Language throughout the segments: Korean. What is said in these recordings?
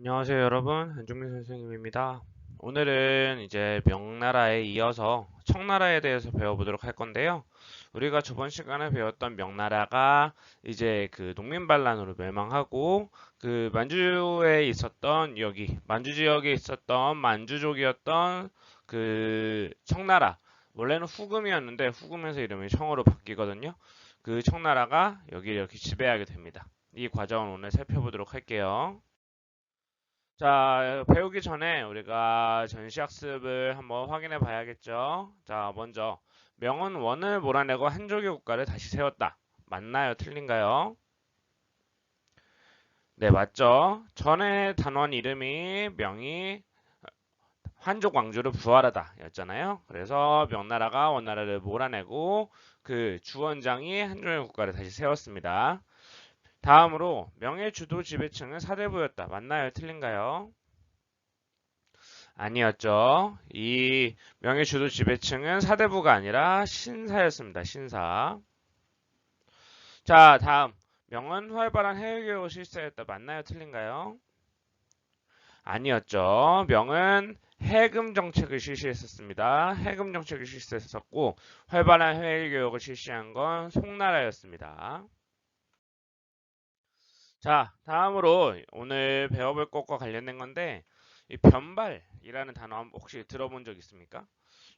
안녕하세요 여러분. 한중민 선생님입니다. 오늘은 이제 명나라에 이어서 청나라에 대해서 배워보도록 할 건데요. 우리가 저번 시간에 배웠던 명나라가 이제 그 농민반란으로 멸망하고 그 만주에 있었던 여기 만주 지역에 있었던 만주족이었던 그 청나라. 원래는 후금이었는데 후금에서 이름이 청으로 바뀌거든요. 그 청나라가 여기 이렇게 지배하게 됩니다. 이 과정을 오늘 살펴보도록 할게요 자, 배우기 전에 우리가 전시학습을 한번 확인해 봐야겠죠. 자, 먼저 명은 원을 몰아내고 한족의 국가를 다시 세웠다. 맞나요? 틀린가요? 네, 맞죠. 전에 단원 이름이 명이 한족 왕조를 부활하다 였잖아요. 그래서 명나라가 원나라를 몰아내고 그 주원장이 한족의 국가를 다시 세웠습니다. 다음으로 명의 주도 지배층은 사대부였다. 맞나요? 틀린가요? 아니었죠. 이 명의 주도 지배층은 사대부가 아니라 신사였습니다. 신사. 자, 다음. 명은 활발한 해외교육을 실시했다. 맞나요? 틀린가요? 아니었죠. 명은 해금 정책을 실시했었습니다. 해금 정책을 실시했었고 활발한 해외 교육을 실시한 건 송나라였습니다. 자, 다음으로 오늘 배워볼 것과 관련된 건데, 이 변발이라는 단어 혹시 들어본 적 있습니까?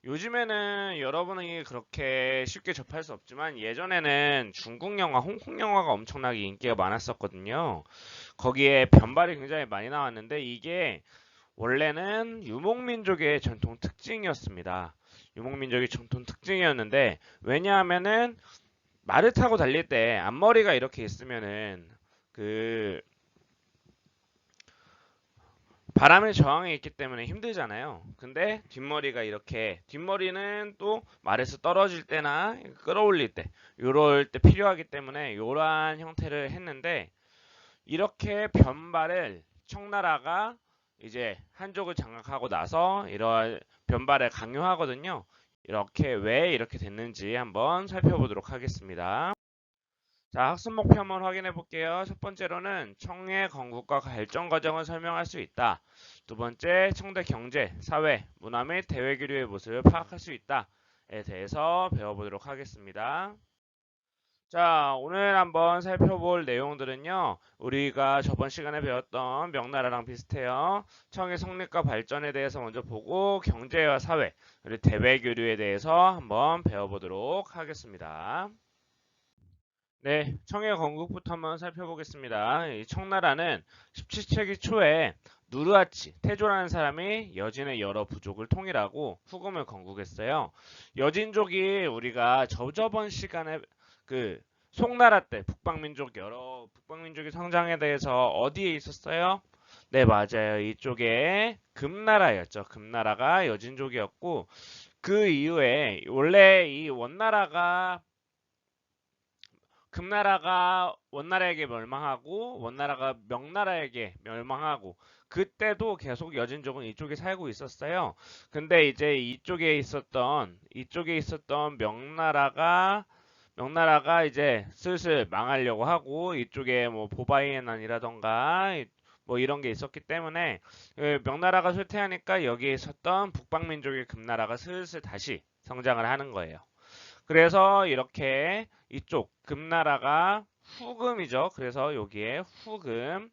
요즘에는 여러분이 그렇게 쉽게 접할 수 없지만 예전에는 중국 영화, 홍콩 영화가 엄청나게 인기가 많았었거든요. 거기에 변발이 굉장히 많이 나왔는데 이게 원래는 유목민족의 전통 특징이었습니다. 유목민족의 전통 특징이었는데 왜냐하면은 말을 타고 달릴 때 앞머리가 이렇게 있으면은 그 바람에 저항해 있기 때문에 힘들잖아요. 근데 뒷머리가 이렇게 뒷머리는 또 말에서 떨어질 때나 끌어올릴 때 이럴 때 필요하기 때문에 이러한 형태를 했는데 이렇게 변발을 청나라가 이제 한족을 장악하고 나서 이러한 변발을 강요하거든요. 이렇게 왜 이렇게 됐는지 한번 살펴보도록 하겠습니다. 자, 학습 목표 한번 확인해 볼게요. 첫 번째로는 청의 건국과 발전 과정을 설명할 수 있다. 두 번째, 청대 경제, 사회, 문화 및 대외 교류의 모습을 파악할 수 있다에 대해서 배워보도록 하겠습니다. 자, 오늘 한번 살펴볼 내용들은요. 우리가 저번 시간에 배웠던 명나라랑 비슷해요. 청의 성립과 발전에 대해서 먼저 보고 경제와 사회, 그리고 대외 교류에 대해서 한번 배워보도록 하겠습니다. 네, 청해 건국부터 한번 살펴보겠습니다. 이 청나라는 17세기 초에 누르하치, 태조라는 사람이 여진의 여러 부족을 통일하고 후금을 건국했어요. 여진족이 우리가 저저번 시간에 그 송나라 때 북방민족 여러 북방민족의 성장에 대해서 어디에 있었어요? 네, 맞아요. 이쪽에 금나라였죠. 금나라가 여진족이었고 그 이후에 원래 이 원나라가 금나라가 원나라에게 멸망하고 원나라가 명나라에게 멸망하고 그때도 계속 여진족은 이쪽에 살고 있었어요. 근데 이제 이쪽에 있었던 이쪽에 있었던 명나라가 명나라가 이제 슬슬 망하려고 하고 이쪽에 뭐 보바이엔난이라던가 뭐 이런 게 있었기 때문에 그 명나라가 쇠퇴하니까 여기에 있었던 북방민족의 금나라가 슬슬 다시 성장을 하는 거예요. 그래서 이렇게 이쪽 금나라가 후금이죠. 그래서 여기에 후금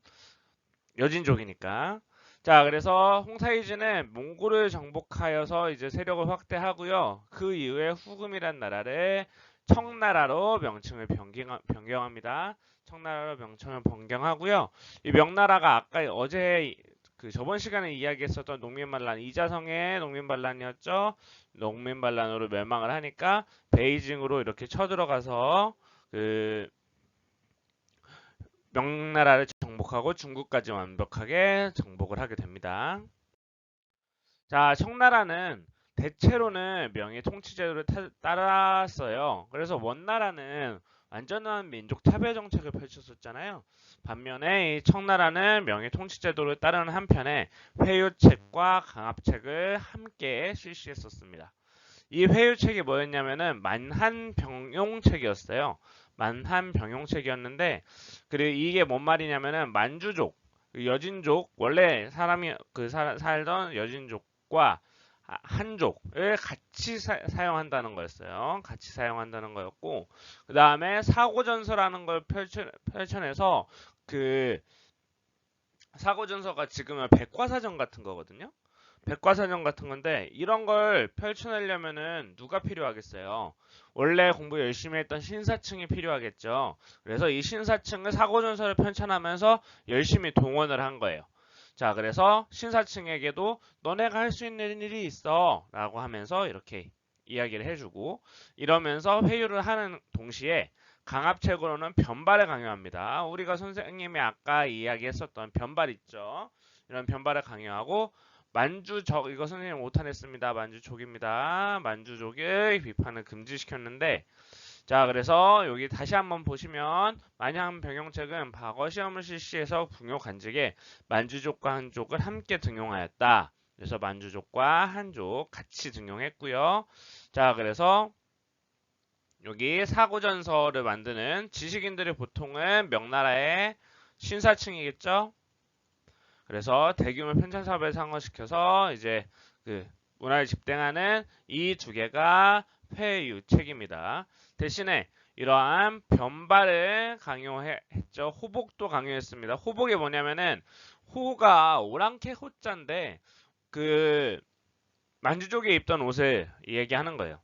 여진족이니까 자 그래서 홍사이즈는 몽골을 정복하여서 이제 세력을 확대하고요. 그 이후에 후금이란 나라를 청나라로 명칭을 변경, 변경합니다. 청나라로 명칭을 변경하고요. 이 명나라가 아까 어제 그 저번 시간에 이야기했었던 농민반란 이자성의 농민반란이었죠. 농민반란으로 멸망을 하니까 베이징으로 이렇게 쳐들어가서 그 명나라를 정복하고 중국까지 완벽하게 정복을 하게 됩니다. 자, 청나라는 대체로는 명예 통치제도를 따랐어요. 그래서 원나라는 완전한 민족 차별 정책을 펼쳤었잖아요. 반면에 이 청나라는 명예 통치 제도를 따르는 한편에 회유책과 강압책을 함께 실시했었습니다. 이 회유책이 뭐였냐면은 만한 병용책이었어요. 만한 병용책이었는데 그리고 이게 뭔 말이냐면은 만주족 그 여진족 원래 사람이 그 사- 살던 여진족과 아, 한족을 같이 사, 용한다는 거였어요. 같이 사용한다는 거였고 그 다음에 사고전서라는 걸 펼쳐, 펼쳐내서 그 사고전서가 지금은 백과사전 같은 거거든요. 백과사전 같은 건데 이런 걸 펼쳐내려면은 누가 필요하겠어요? 원래 공부 열심히 했던 신사층이 필요하겠죠. 그래서 이 신사층을 사고전서를 펼쳐나면서 열심히 동원을 한 거예요. 자, 그래서 신사층에게도 너네가 할 수 있는 일이 있어 라고 하면서 이렇게 이야기를 해주고 이러면서 회유를 하는 동시에 강압책으로는 변발을 강요합니다. 우리가 선생님이 아까 이야기했었던 변발 있죠. 이런 변발을 강요하고 만주적 이거 선생님 오탄했습니다. 만주족입니다. 만주족의 비판을 금지시켰는데 자 그래서 여기 다시 한번 보시면 만양 병영책은 과거 시험을 실시해서 궁요 간직에 만주족과 한족을 함께 등용하였다. 그래서 만주족과 한족 같이 등용했고요. 자 그래서 여기 사고전서를 만드는 지식인들이 보통은 명나라의 신사층이겠죠. 그래서 대규모 편찬 사업을 상호시켜서 이제 그 문화를 집행하는 이 두 개가 회유책입니다. 대신에 이러한 변발을 강요했죠. 호복도 강요했습니다. 호복이 뭐냐면은 호가 오랑캐 호자인데 그 만주족이 입던 옷을 얘기하는 거예요.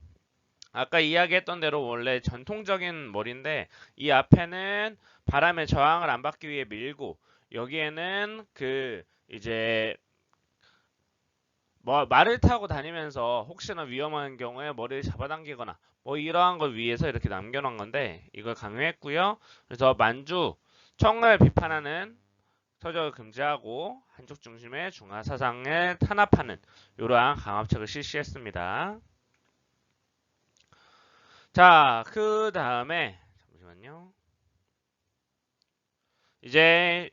아까 이야기했던 대로 원래 전통적인 머리인데 이 앞에는 바람에 저항을 안 받기 위해 밀고 여기에는 그 이제 뭐 말을 타고 다니면서 혹시나 위험한 경우에 머리를 잡아당기거나 뭐 이러한 걸 위해서 이렇게 남겨놓은 건데 이걸 강요했고요. 그래서 만주 청을 비판하는 서적을 금지하고 한쪽 중심의 중화 사상을 탄압하는 이러한 강압책을 실시했습니다. 자, 그 다음에 잠시만요. 이제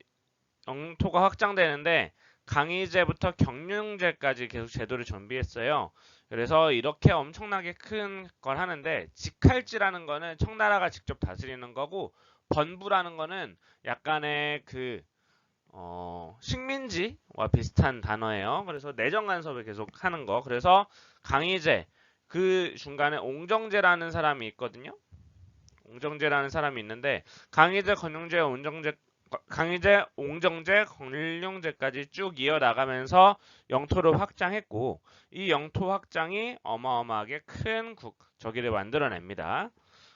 영토가 확장되는데 강의제부터 경륜제까지 계속 제도를 준비했어요. 그래서 이렇게 엄청나게 큰 걸 하는데 직할지라는 거는 청나라가 직접 다스리는 거고 번부라는 거는 약간의 그 어, 식민지와 비슷한 단어예요. 그래서 내정 간섭을 계속 하는 거. 그래서 강의제 그 중간에 옹정제라는 사람이 있거든요. 옹정제라는 사람이 있는데 강의제, 건용제, 온정제 강의제, 옹정제, 건룡제까지 쭉 이어나가면서 영토를 확장했고 이 영토 확장이 어마어마하게 큰 국, 저기를 만들어냅니다.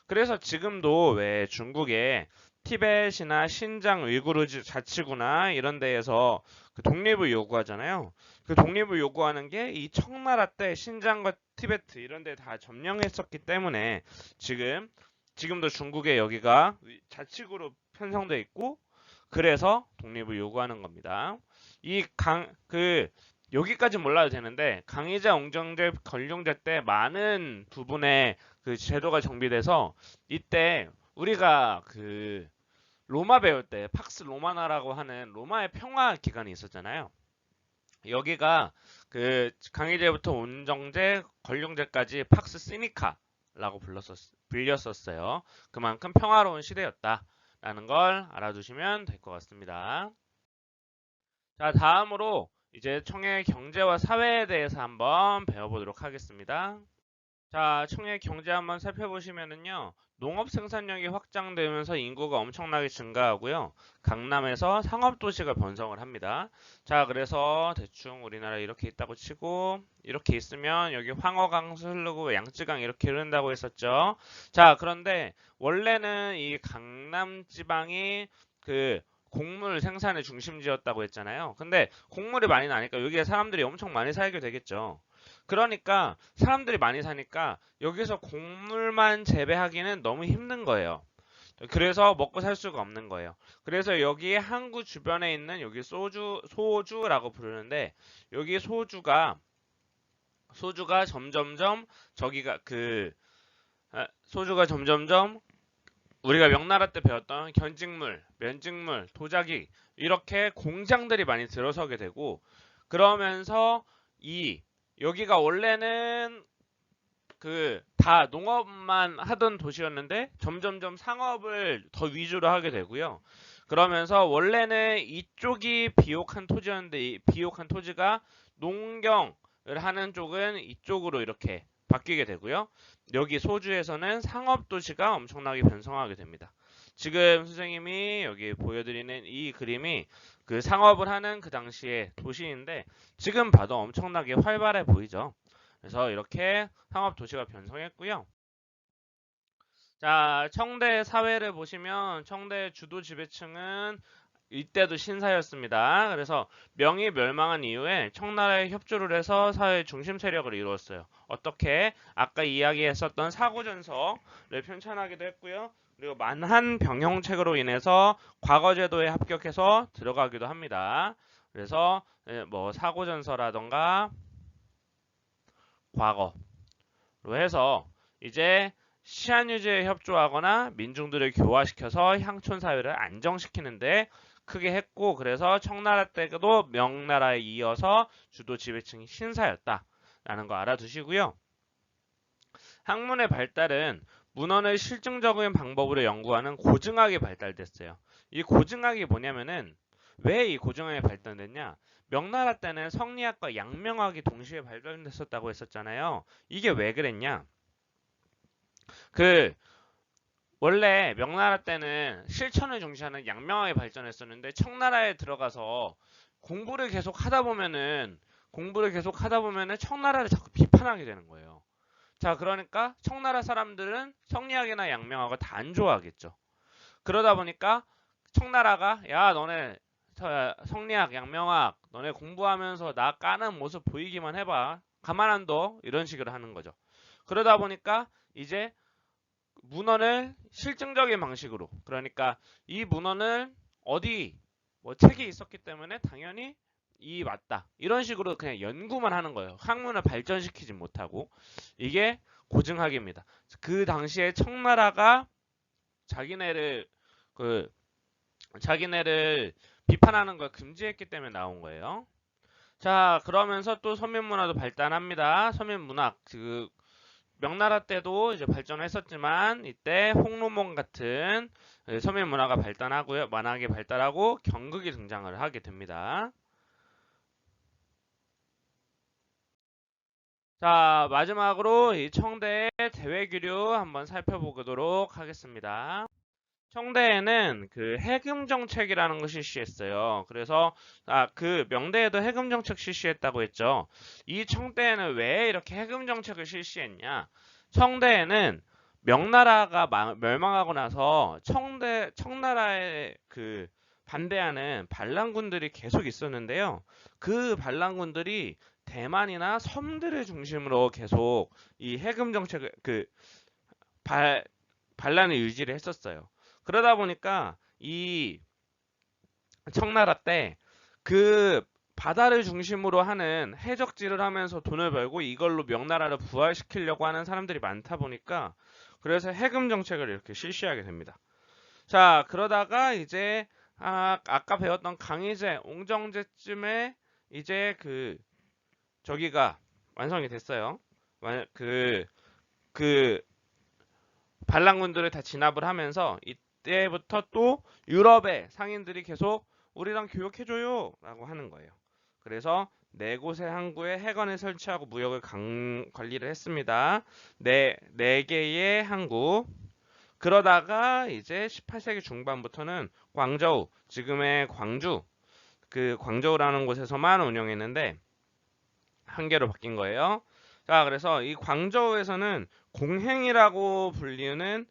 그래서 지금도 왜 중국에 티벳이나 신장 위구르 자치구나 이런 데에서 그 독립을 요구하잖아요. 그 독립을 요구하는 게 이 청나라 때 신장과 티베트 이런 데 다 점령했었기 때문에 지금 지금도 중국에 여기가 자치구로 편성돼 있고 그래서 독립을 요구하는 겁니다. 이 강 그 여기까지 몰라도 되는데 강의제, 옹정제, 건룡제 때 많은 부분의 그 제도가 정비돼서 이때 우리가 그 로마 배울 때 팍스 로마나라고 하는 로마의 평화 기간이 있었잖아요. 여기가 그 강의제부터 온정제, 건룡제까지 팍스 시니카라고 불렀었, 불렸었어요. 그만큼 평화로운 시대였다 라는 걸 알아두시면 될 것 같습니다. 자, 다음으로 이제 청의 경제와 사회에 대해서 한번 배워보도록 하겠습니다. 자, 청의 경제 한번 살펴보시면은요. 농업 생산력이 확장되면서 인구가 엄청나게 증가하고요. 강남에서 상업 도시가 번성을 합니다. 자, 그래서 대충 우리나라 이렇게 있다고 치고 이렇게 있으면 여기 황허강수 흐르고 양쯔강 이렇게 흐른다고 했었죠. 자, 그런데 원래는 이 강남 지방이 그 곡물 생산의 중심지였다고 했잖아요. 근데 곡물이 많이 나니까 여기에 사람들이 엄청 많이 살게 되겠죠. 그러니까 사람들이 많이 사니까 여기서 곡물만 재배하기는 너무 힘든 거예요. 그래서 먹고 살 수가 없는 거예요. 그래서 여기 항구 주변에 있는 여기 소주 소주라고 부르는데 여기 소주가 소주가 점점점 저기가 그 아, 소주가 점점점 우리가 명나라 때 배웠던 견직물, 면직물, 도자기 이렇게 공장들이 많이 들어서게 되고 그러면서 이 여기가 원래는 그 다 농업만 하던 도시였는데 점점점 상업을 더 위주로 하게 되고요. 그러면서 원래는 이쪽이 비옥한 토지였는데 이 비옥한 토지가 농경을 하는 쪽은 이쪽으로 이렇게 바뀌게 되고요. 여기 소주에서는 상업 도시가 엄청나게 변성하게 됩니다. 지금 선생님이 여기 보여드리는 이 그림이 그 상업을 하는 그 당시의 도시인데 지금 봐도 엄청나게 활발해 보이죠. 그래서 이렇게 상업 도시가 변성했고요. 자, 청대 사회를 보시면 청대 주도 지배층은 이때도 신사였습니다. 그래서 명이 멸망한 이후에 청나라에 협조를 해서 사회의 중심 세력을 이루었어요. 어떻게? 아까 이야기했었던 사고전서를 편찬하기도 했고요. 그리고 만한 병형책으로 인해서 과거제도에 합격해서 들어가기도 합니다. 그래서 예, 뭐 사고전서라던가 과거로 해서 이제 시한유지에 협조하거나 민중들을 교화시켜서 향촌 사회를 안정시키는데 크게 했고 그래서 청나라 때도 명나라에 이어서 주도 지배층이 신사였다라는 거 알아두시고요. 학문의 발달은 문헌을 실증적인 방법으로 연구하는 고증학이 발달됐어요. 이 고증학이 뭐냐면은 왜 이 고증학이 발달됐냐? 명나라 때는 성리학과 양명학이 동시에 발달됐었다고 했었잖아요. 이게 왜 그랬냐? 그 원래 명나라 때는 실천을 중시하는 양명학이 발전했었는데 청나라에 들어가서 공부를 계속 하다 보면은 공부를 계속 하다 보면은 청나라를 자꾸 비판하게 되는 거예요. 자, 그러니까 청나라 사람들은 성리학이나 양명학을 다안 좋아하겠죠. 그러다 보니까 청나라가 야, 너네 성리학, 양명학, 너네 공부하면서 나 까는 모습 보이기만 해봐. 가만 안 둬. 이런 식으로 하는 거죠. 그러다 보니까 이제 문헌을 실증적인 방식으로 그러니까 이 문헌을 어디 뭐 책이 있었기 때문에 당연히 이 맞다 이런 식으로 그냥 연구만 하는 거예요. 학문을 발전시키지 못하고 이게 고증학입니다. 그 당시에 청나라가 자기네를 그 자기네를 비판하는 걸 금지했기 때문에 나온 거예요. 자 그러면서 또 서민문화도 발달합니다. 서민문학 그 명나라 때도 이제 발전했었지만 이때 홍로몬 같은 서민 문화가 발달하고요. 만화계 발달하고 경극이 등장을 하게 됩니다. 자 마지막으로 이 청대의 대외규류 한번 살펴보도록 하겠습니다. 청대에는 그 해금 정책이라는 것을 실시했어요. 그래서 아, 그 명대에도 해금 정책 실시했다고 했죠. 이 청대에는 왜 이렇게 해금 정책을 실시했냐? 청대에는 명나라가 멸망하고 나서 청대 청나라의 그 반대하는 반란군들이 계속 있었는데요. 그 반란군들이 대만이나 섬들을 중심으로 계속 이 해금 정책을 그 발, 반란을 유지를 했었어요. 그러다 보니까 이 청나라 때 그 바다를 중심으로 하는 해적질을 하면서 돈을 벌고 이걸로 명나라를 부활시키려고 하는 사람들이 많다 보니까 그래서 해금 정책을 이렇게 실시하게 됩니다. 자, 그러다가 이제 아, 아까 배웠던 강희제, 옹정제쯤에 이제 그 저기가 완성이 됐어요. 그, 그, 반란군들을 다 진압을 하면서 이 때부터 또 유럽의 상인들이 계속 우리랑 교역해줘요 라고 하는 거예요. 그래서 네 곳의 항구에 해관을 설치하고 무역을 강, 관리를 했습니다. 네, 네 개의 항구. 그러다가 이제 18세기 중반부터는 광저우, 지금의 광주, 그 광저우라는 곳에서만 운영했는데 한 개로 바뀐 거예요. 자, 그래서 이 광저우에서는 공행이라고 불리는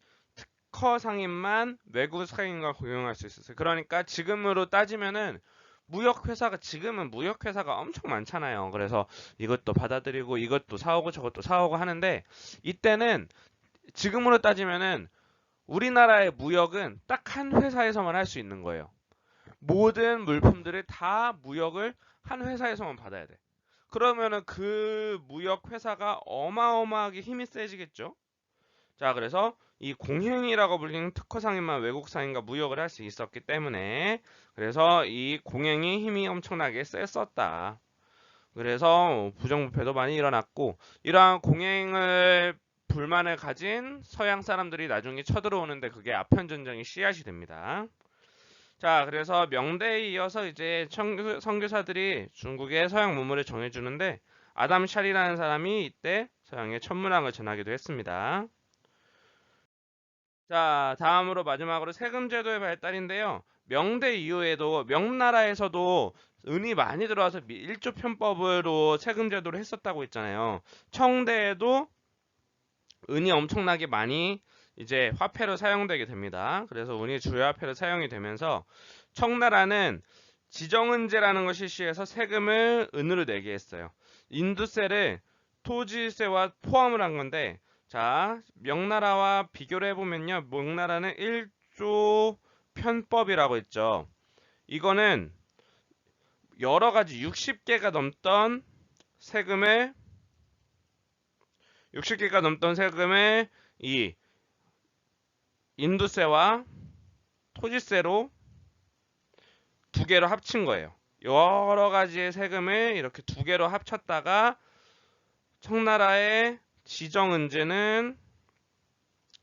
특허 상인만 외국 상인과 고용할 수 있었어요. 그러니까 지금으로 따지면은 무역 회사가 지금은 무역 회사가 엄청 많잖아요. 그래서 이것도 받아들이고 이것도 사오고 저것도 사오고 하는데 이때는 지금으로 따지면은 우리나라의 무역은 딱 한 회사에서만 할 수 있는 거예요. 모든 물품들을 다 무역을 한 회사에서만 받아야 돼. 그러면은 그 무역 회사가 어마어마하게 힘이 세지겠죠. 자, 그래서 이 공행이라고 불리는 특허상인만 외국 상인과 무역을 할 수 있었기 때문에 그래서 이 공행이 힘이 엄청나게 셌었다. 그래서 부정부패도 많이 일어났고 이러한 공행을 불만을 가진 서양 사람들이 나중에 쳐들어오는데 그게 아편 전쟁의 씨앗이 됩니다. 자, 그래서 명대에 이어서 이제 청교- 선교사들이 중국의 서양 문물을 정해주는데 아담 샬이라는 사람이 이때 서양의 천문학을 전하기도 했습니다. 자, 다음으로 마지막으로 세금 제도의 발달인데요. 명대 이후에도 명나라에서도 은이 많이 들어와서 미- 일조 편법으로 세금 제도를 했었다고 했잖아요. 청대에도 은이 엄청나게 많이 이제 화폐로 사용되게 됩니다. 그래서 은이 주요 화폐로 사용이 되면서 청나라는 지정은제라는 것을 실시해서 세금을 은으로 내게 했어요. 인두세를 토지세와 포함을 한 건데 자 명나라와 비교를 해보면요. 명나라는 1조 편법이라고 했죠. 이거는 여러 가지 60개가 넘던 세금을 60개가 넘던 세금을 이 인두세와 토지세로 두 개로 합친 거예요. 여러 가지의 세금을 이렇게 두 개로 합쳤다가 청나라의 지정은제는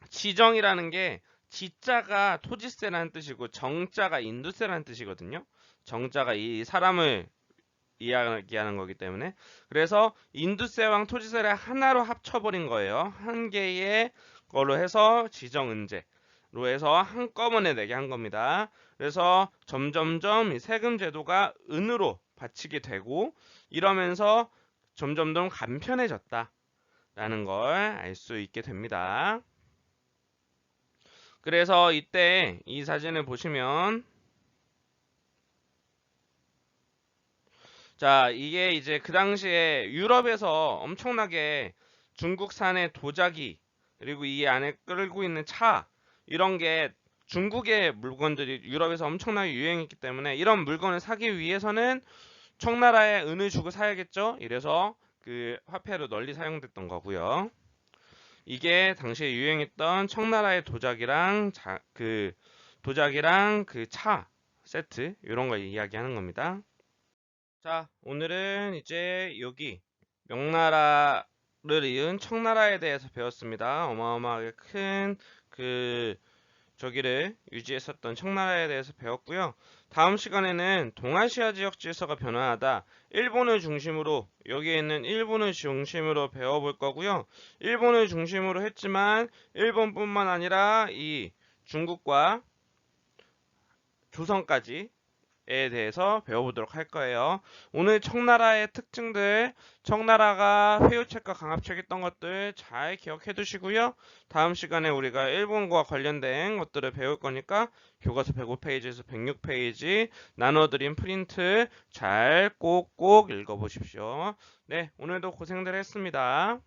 지정이라는 게 지자가 토지세라는 뜻이고 정자가 인두세라는 뜻이거든요. 정자가 이 사람을 이야기하는 거기 때문에 그래서 인두세랑 토지세를 하나로 합쳐버린 거예요. 한 개의 걸로 해서 지정은제 로 해서 한꺼번에 내게 한 겁니다. 그래서 점점점 이 세금 제도가 은으로 바치게 되고 이러면서 점점점 간편해졌다라는 걸 알 수 있게 됩니다. 그래서 이때 이 사진을 보시면 자 이게 이제 그 당시에 유럽에서 엄청나게 중국산의 도자기 그리고 이 안에 끌고 있는 차 이런 게 중국의 물건들이 유럽에서 엄청나게 유행했기 때문에 이런 물건을 사기 위해서는 청나라에 은을 주고 사야겠죠. 이래서 그 화폐로 널리 사용됐던 거고요. 이게 당시에 유행했던 청나라의 도자기랑 자, 그 도자기랑 그 차 세트 이런 거 이야기하는 겁니다. 자, 오늘은 이제 여기 명나라를 이은 청나라에 대해서 배웠습니다. 어마어마하게 큰 그 저기를 유지했었던 청나라에 대해서 배웠고요. 다음 시간에는 동아시아 지역 질서가 변화하다 일본을 중심으로 여기에 있는 일본을 중심으로 배워볼 거고요. 일본을 중심으로 했지만 일본뿐만 아니라 이 중국과 조선까지 에 대해서 배워보도록 할 거예요. 오늘 청나라의 특징들, 청나라가 회유책과 강압책 했던 것들 잘 기억해 두시고요. 다음 시간에 우리가 일본과 관련된 것들을 배울 거니까 교과서 105페이지에서 106페이지 나눠드린 프린트 잘 꼭꼭 읽어보십시오. 네, 오늘도 고생들 했습니다.